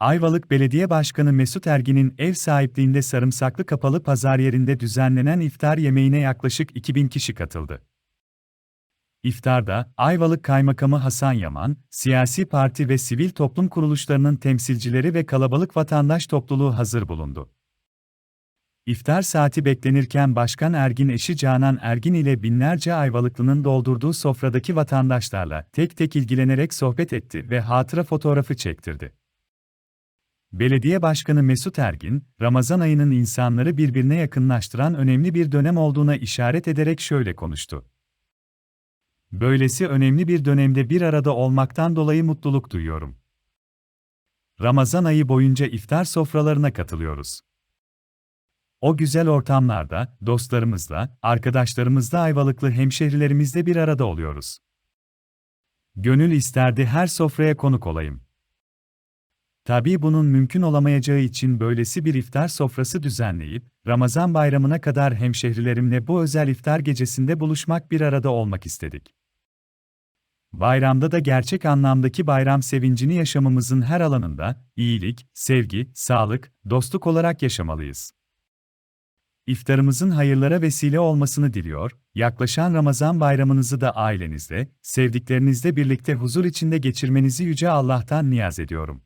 Ayvalık Belediye Başkanı Mesut Ergin'in ev sahipliğinde sarımsaklı kapalı pazar yerinde düzenlenen iftar yemeğine yaklaşık 2000 kişi katıldı. İftarda, Ayvalık Kaymakamı Hasan Yaman, siyasi parti ve sivil toplum kuruluşlarının temsilcileri ve kalabalık vatandaş topluluğu hazır bulundu. İftar saati beklenirken Başkan Ergin eşi Canan Ergin ile binlerce Ayvalıklı'nın doldurduğu sofradaki vatandaşlarla tek tek ilgilenerek sohbet etti ve hatıra fotoğrafı çektirdi. Belediye Başkanı Mesut Ergin, Ramazan ayının insanları birbirine yakınlaştıran önemli bir dönem olduğuna işaret ederek şöyle konuştu. Böylesi önemli bir dönemde bir arada olmaktan dolayı mutluluk duyuyorum. Ramazan ayı boyunca iftar sofralarına katılıyoruz. O güzel ortamlarda, dostlarımızla, arkadaşlarımızla Ayvalıklı hemşehrilerimizle bir arada oluyoruz. Gönül isterdi her sofraya konuk olayım. Tabii bunun mümkün olamayacağı için böylesi bir iftar sofrası düzenleyip, Ramazan bayramına kadar hemşehrilerimle bu özel iftar gecesinde buluşmak bir arada olmak istedik. Bayramda da gerçek anlamdaki bayram sevincini yaşamımızın her alanında, iyilik, sevgi, sağlık, dostluk olarak yaşamalıyız. İftarımızın hayırlara vesile olmasını diliyor, yaklaşan Ramazan bayramınızı da ailenizle, sevdiklerinizle birlikte huzur içinde geçirmenizi Yüce Allah'tan niyaz ediyorum.